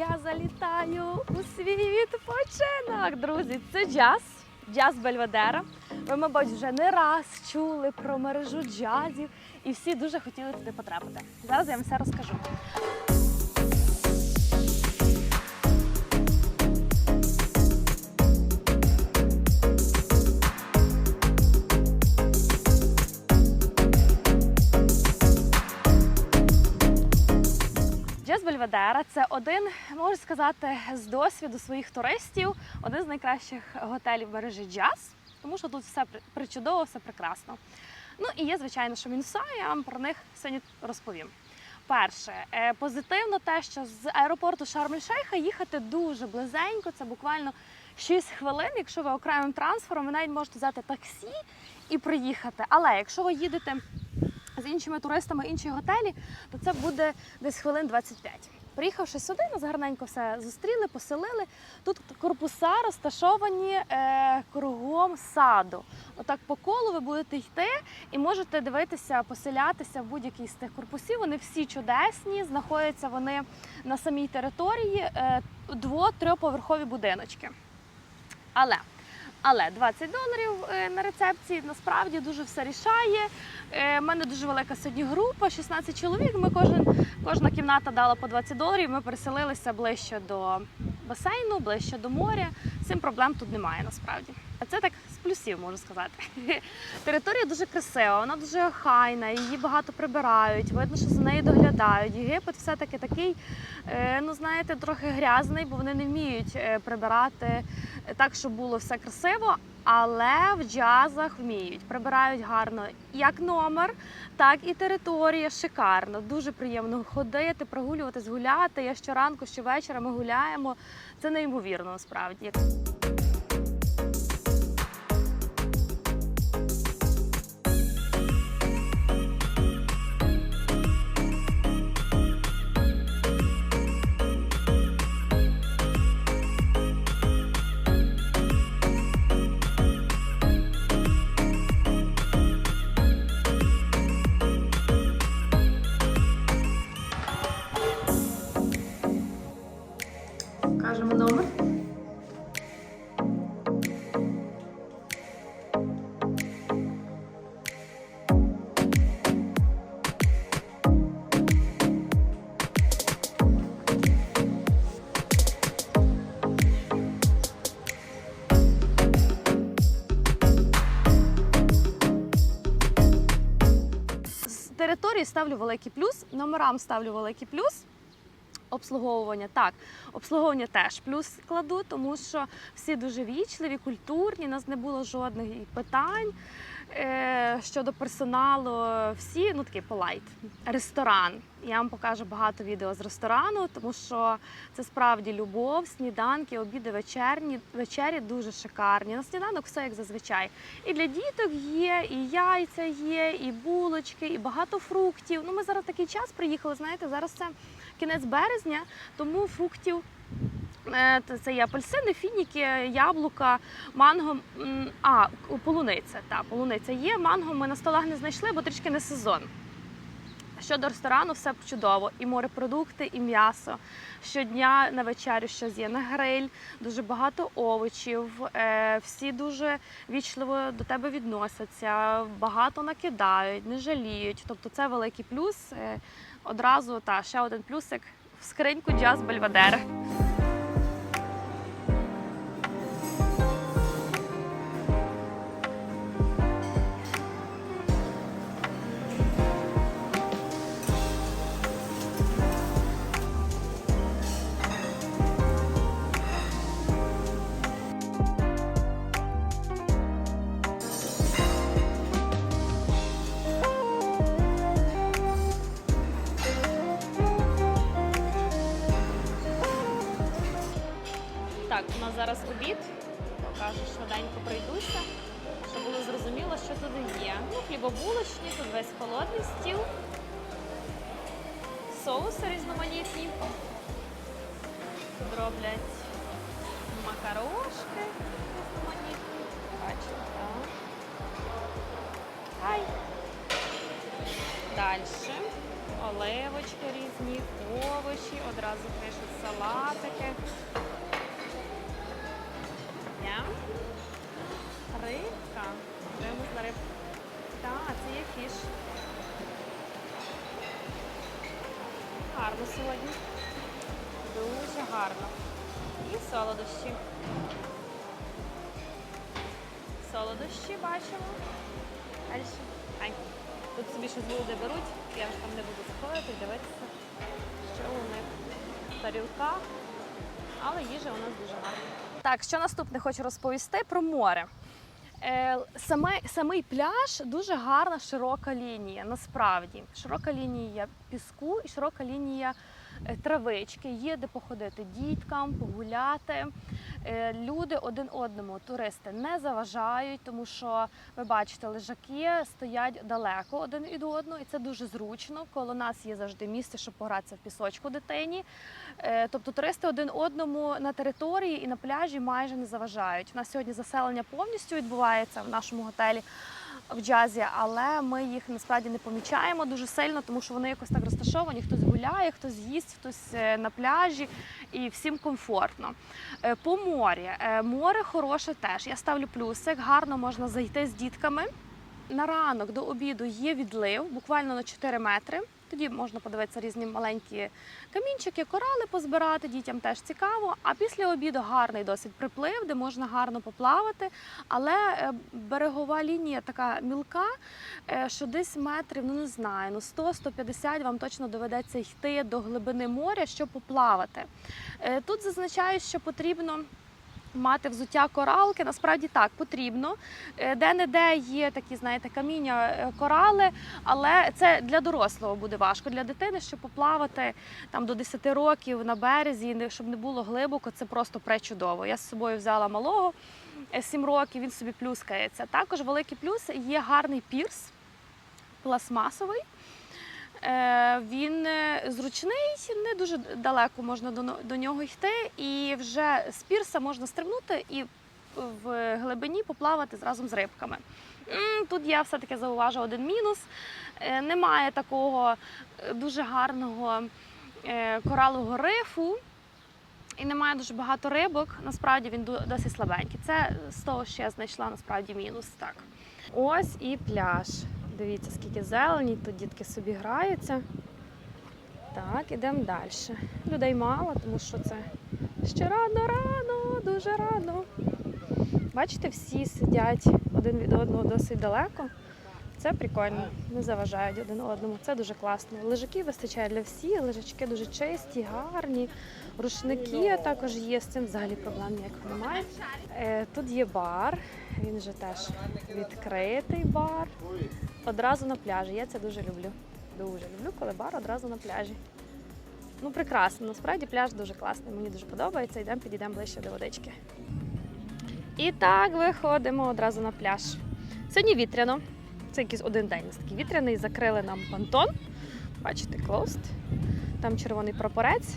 я залітаю у свій відпочинок. Друзі, це джаз, джаз Бельведера. Ви, мабуть, вже не раз чули про мережу джазів, і всі дуже хотіли туди потрапити. Зараз я вам все розкажу. Джаз Бельведера це один, можу сказати, з досвіду своїх туристів, один з найкращих готелів мережі джаз, тому що тут все причудово, все прекрасно. Ну і є, звичайно, що мінуса, я вам про них сьогодні розповім. Перше, е, позитивно те, що з аеропорту Шарм-ель-Шейха їхати дуже близенько, це буквально 6 хвилин. Якщо ви окремим трансфером, ви навіть можете взяти таксі і приїхати. Але якщо ви їдете з іншими туристами інші готелі, то це буде десь хвилин 25. Приїхавши сюди, нас гарненько все зустріли, поселили. Тут корпуса розташовані е, кругом саду. Отак по колу ви будете йти і можете дивитися, поселятися в будь-який з тих корпусів. Вони всі чудесні, знаходяться вони на самій території, е, дво-трьоповерхові будиночки. Але але 20 доларів е, на рецепції насправді дуже все рішає. У мене дуже велика сьогодні група, 16 чоловік. Ми кожен, кожна кімната дала по 20 доларів. Ми переселилися ближче до басейну, ближче до моря. Цим проблем тут немає насправді. А це так з плюсів можу сказати. Територія дуже красива, вона дуже охайна, її багато прибирають. Видно, що за нею доглядають. Єгипет все-таки такий, е, ну знаєте, трохи грязний, бо вони не вміють е, прибирати так, щоб було все красиво. Але в джазах вміють, прибирають гарно як номер, так і територія шикарно. Дуже приємно ходити, прогулюватись, гуляти. Я щоранку, щовечора ми гуляємо. Це неймовірно насправді. Території ставлю великий плюс, номерам ставлю великий плюс. Обслуговування так, обслуговування теж плюс кладу, тому що всі дуже вічливі, культурні. Нас не було жодних питань е, щодо персоналу. Всі ну такий полайт. Ресторан. Я вам покажу багато відео з ресторану, тому що це справді любов, сніданки, обіди, вечерні, вечері дуже шикарні. На сніданок все як зазвичай. І для діток є, і яйця є, і булочки, і багато фруктів. Ну ми зараз такий час приїхали. Знаєте, зараз це кінець березня, тому фруктів. е, Це є апельсини, фініки, яблука, манго. А, полуниця. Та, полуниця є. Манго ми на столах не знайшли, бо трішки не сезон. Щодо ресторану, все чудово. І морепродукти, і м'ясо. Щодня на вечерю щось є на гриль, дуже багато овочів. е, Всі дуже вічливо до тебе відносяться, багато накидають, не жаліють. Тобто це великий плюс. Одразу та ще один плюсик в скриньку джаз Бельведер. У нас зараз швиденько пройдуся, щоб було зрозуміло, що тут є. Ну, хлібобулочні, тут весь холодний стіл, соуси різноманітні. Тут роблять макарошки різноманітні. Бачите, так. Хай. Далі. оливочки різні, овочі, одразу пишуть салатики. Рибку. Так, це є фіш. Гарно сьогодні. Дуже гарно. І солодощі. Солодощі бачимо. Далі. Ай. Тут собі щось люди беруть, я вже там не буду заходити, дивитися, що у них в тарілках. Але їжа у нас дуже гарна. Так, що наступне хочу розповісти про море. Е, Саме, самий пляж дуже гарна широка лінія. Насправді широка лінія піску і широка лінія травички. Є де походити діткам, погуляти. Е, Люди один одному, туристи, не заважають, тому що ви бачите, лежаки стоять далеко один від одного, і це дуже зручно. Коло нас є завжди місце, щоб погратися в пісочку дитині. Е, Тобто туристи один одному на території і на пляжі майже не заважають. У нас сьогодні заселення повністю відбувається в нашому готелі в джазі, але ми їх насправді не помічаємо дуже сильно, тому що вони якось так розташовані. Хтось гуляє, хтось їсть, хтось е, на пляжі, і всім комфортно. Е, По морі Е, море хороше теж. Я ставлю плюсик, гарно можна зайти з дітками. На ранок до обіду є відлив, буквально на 4 метри. Тоді можна подивитися різні маленькі камінчики, корали позбирати, дітям теж цікаво. А після обіду гарний досить приплив, де можна гарно поплавати. Але е, берегова лінія така мілка, е, що десь метрів, ну не знаю, ну 100-150 вам точно доведеться йти до глибини моря, щоб поплавати. Е, Тут зазначають, що потрібно. Мати взуття коралки насправді так потрібно. Е, Де-не-де є такі, знаєте, каміння, е, корали, але це для дорослого буде важко. Для дитини, щоб поплавати там до 10 років на березі, щоб не було глибоко, це просто пречудово. Я з собою взяла малого 7 років, він собі плюскається. Також великий плюс є гарний пірс пластмасовий. Е, Він е, зручний, не дуже далеко можна до, до нього йти, і вже з пірса можна стрибнути і в глибині поплавати разом з рибками. Тут я все-таки зауважу один мінус. Е, Немає такого е, дуже гарного е, коралового рифу. І немає дуже багато рибок. Насправді він досить слабенький. Це з того, що я знайшла насправді мінус. Так. Ось і пляж. Дивіться, скільки зелені, тут дітки собі граються. Так, ідемо далі. Людей мало, тому що це ще рано-рано, дуже рано. Бачите, всі сидять один від одного досить далеко. Це прикольно, не заважають один одному. Це дуже класно. Лежаків вистачає для всіх, лежачки дуже чисті, гарні. Рушники також є, з цим взагалі проблем ніяких немає. Е, Тут є бар, він вже теж відкритий бар. Одразу на пляжі. Я це дуже люблю. Дуже люблю, коли бар одразу на пляжі. Ну, прекрасно. Насправді пляж дуже класний. Мені дуже подобається. Йдемо, підійдемо ближче до водички. І так виходимо одразу на пляж. Сьогодні вітряно. Це якийсь один день у нас такий вітряний. Закрили нам понтон. Бачите, closed. Там червоний прапорець.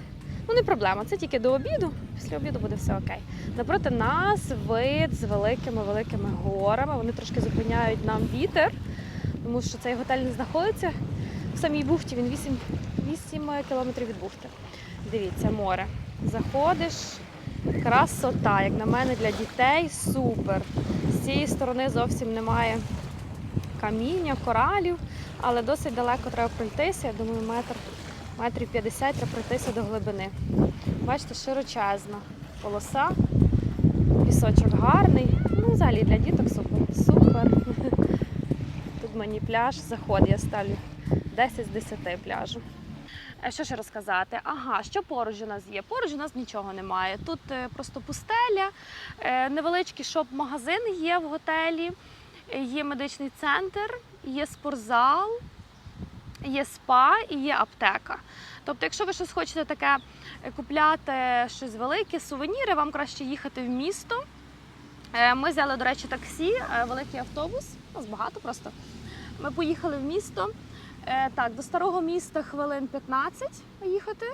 Ну, не проблема, це тільки до обіду. Після обіду буде все окей. Напроти нас вид з великими-великими горами. Вони трошки зупиняють нам вітер, тому що цей готель не знаходиться самій бухті. Він 8, 8 кілометрів від бухти. Дивіться, море. Заходиш, красота, як на мене, для дітей супер. З цієї сторони зовсім немає каміння, коралів, але досить далеко треба пройтися. Я думаю, метр, метрів 50 треба пройтися до глибини. Бачите, широчезна полоса, пісочок гарний. Ну, взагалі для діток супер. Супер. Тут мені пляж, заход я ставлю 10 з 10 пляжу. Е, Що ще розказати? Ага, що поруч у нас є? Поруч у нас нічого немає. Тут е, просто пустеля, е, невеличкий шоп-магазин є в готелі, є медичний центр, є спортзал, є спа і є аптека. Тобто, якщо ви щось хочете таке купляти, щось велике, сувеніри, вам краще їхати в місто. Ми взяли, до речі, таксі, великий автобус, нас багато просто. Ми поїхали в місто. Е, Так, до старого міста хвилин 15 їхати,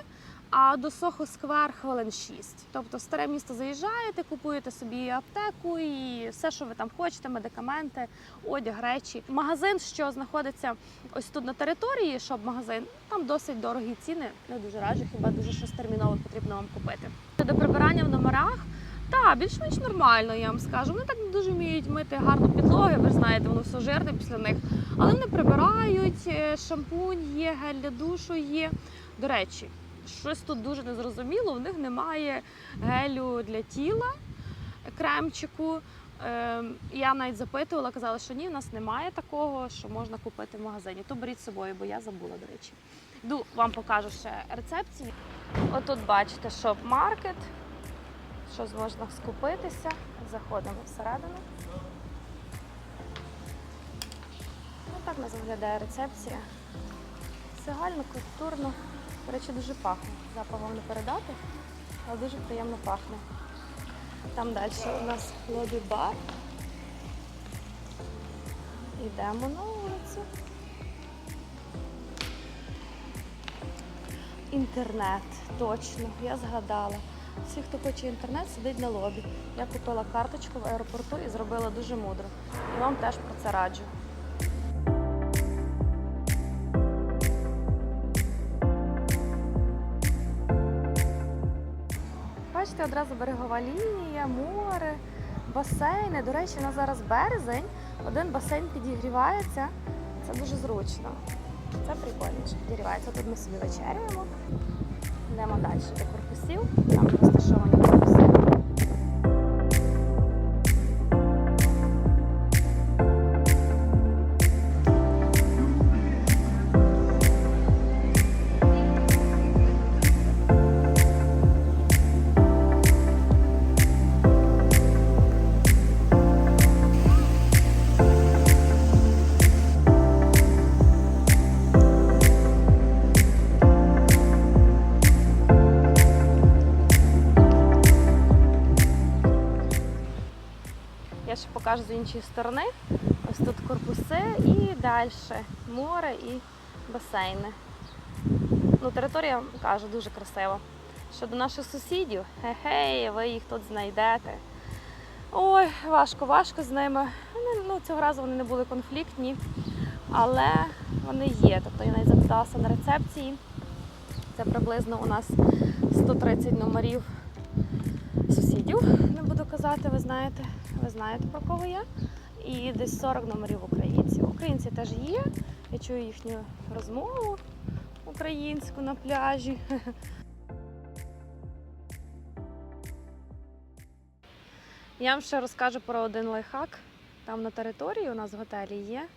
а до Сохо Сквер хвилин 6. Тобто в старе місто заїжджаєте, купуєте собі аптеку і все, що ви там хочете, медикаменти, одяг, речі. Магазин, що знаходиться ось тут на території, шоп-магазин, там досить дорогі ціни. Не дуже раджу, хіба дуже щось терміново потрібно вам купити. До прибирання в номерах. Так, більш-менш нормально, я вам скажу. Вони так не дуже вміють мити гарно підлоги, ви ж знаєте, воно все жирне після них. Але вони прибирають, е, шампунь є, гель для душу є. До речі, щось тут дуже незрозуміло. В них немає гелю для тіла, кремчику. Ем, Я навіть запитувала, казали, що ні, в нас немає такого, що можна купити в магазині. То беріть з собою, бо я забула, до речі. Йду вам покажу ще рецепції. Отут бачите шоп-маркет, що можна скупитися. Заходимо всередину. Ось так у нас виглядає рецепція. Загально, культурно. До речі, дуже пахне. Запах вам не передати, але дуже приємно пахне. Там далі у нас лобі-бар. Йдемо на вулицю. Інтернет, точно, я згадала. Всі, хто хоче інтернет, сидить на лобі. Я купила карточку в аеропорту і зробила дуже мудро. І вам теж про це раджу. Бачите, одразу берегова лінія, море, басейни. До речі, на зараз березень. Один басейн підігрівається. Це дуже зручно. Це прикольно, що підігрівається. Тут ми собі вечеряємо. Йдемо далі до корпусів. Там розташовані покажу з іншої сторони. Ось тут корпуси і далі море і басейни. Ну, територія, кажу, дуже красива. Щодо наших сусідів, хе-хей, ви їх тут знайдете. Ой, важко, важко з ними. Вони, ну, цього разу вони не були конфліктні, але вони є. Тобто я навіть запиталася на рецепції. Це приблизно у нас 130 номерів сусідів, не буду казати, ви знаєте, ви знаєте про кого я. І десь 40 номерів українців. Українці теж є. Я чую їхню розмову українську на пляжі. Я вам ще розкажу про один лайфхак. Там на території у нас в готелі є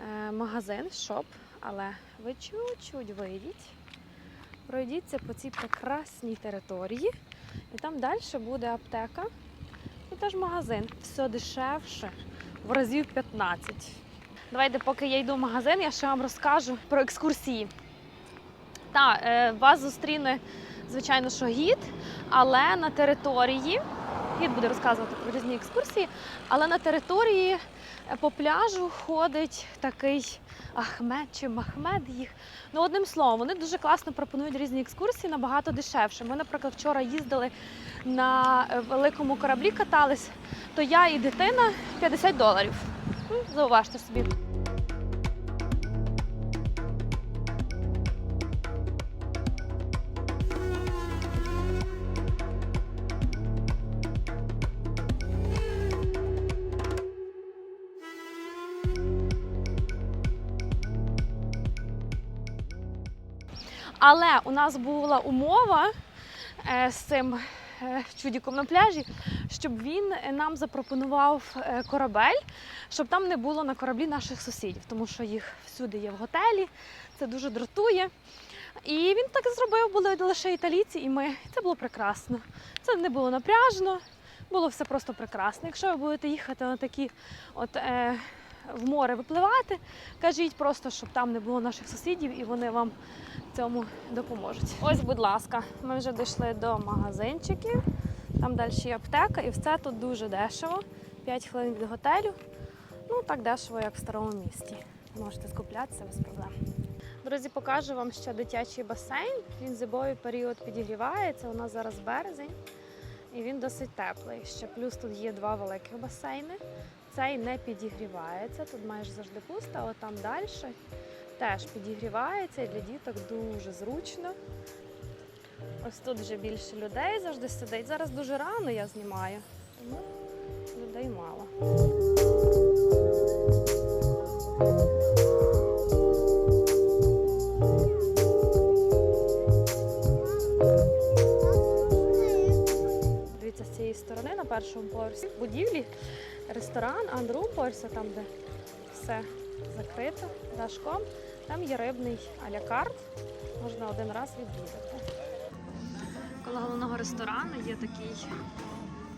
е, магазин, шоп, але ви чуть-чуть вийдіть, пройдіться по цій прекрасній території. І там далі буде аптека і теж магазин. Все дешевше, в разів 15. Давайте, поки я йду в магазин, я ще вам розкажу про екскурсії. Так, е, вас зустріне, звичайно, що гід, але на території, гід буде розказувати про різні екскурсії, але на території по пляжу ходить такий Ахмед чи Махмед їх. Ну, одним словом, вони дуже класно пропонують різні екскурсії набагато дешевше. Ми, наприклад, вчора їздили на е, великому кораблі, катались, то я і дитина 50 доларів. Ну, Зауважте собі. Але у нас була умова е, з цим е, чудіком на пляжі, щоб він нам запропонував е, корабель, щоб там не було на кораблі наших сусідів, тому що їх всюди є в готелі. Це дуже дратує. І він так зробив, були лише італійці, і ми. Це було прекрасно. Це не було напряжно, було все просто прекрасно. Якщо ви будете їхати на такі от. В море випливати, кажіть просто, щоб там не було наших сусідів, і вони вам цьому допоможуть. Ось, будь ласка, ми вже дійшли до магазинчиків. Там далі є аптека, і все тут дуже дешево. 5 хвилин від готелю. Ну так дешево, як в старому місті. Можете скуплятися без проблем. Друзі, покажу вам ще дитячий басейн. Він зимовий період підігрівається. У нас зараз березень і він досить теплий. Ще плюс тут є два великих басейни. Цей не підігрівається, тут майже завжди пусто, а там далі теж підігрівається і для діток дуже зручно. Ось тут вже більше людей завжди сидить. Зараз дуже рано я знімаю, тому людей мало. Дивіться, з цієї сторони на першому поверсі будівлі ресторан, а на там, де все закрито дашком, там є рибний алякарт. Можна один раз відвідати. Коло головного ресторану є такий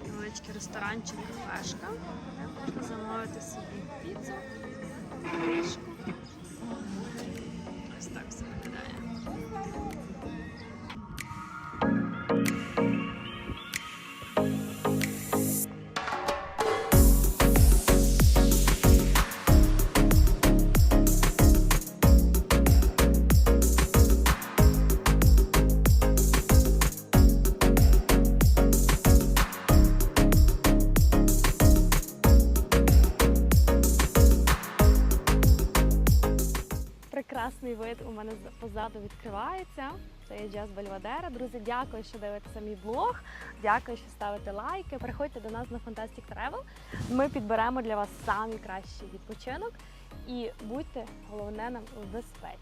невеличкий ресторанчик кафешка, де можна замовити собі піцу, ріжку. Ось так все виглядає. Прекрасний вид у мене позаду відкривається. Це є Джаз Бальвадера. Друзі, дякую, що дивитеся мій блог. Дякую, що ставите лайки. Приходьте до нас на Fantastic Travel. Ми підберемо для вас самий кращий відпочинок. І будьте головне нам в безпеці.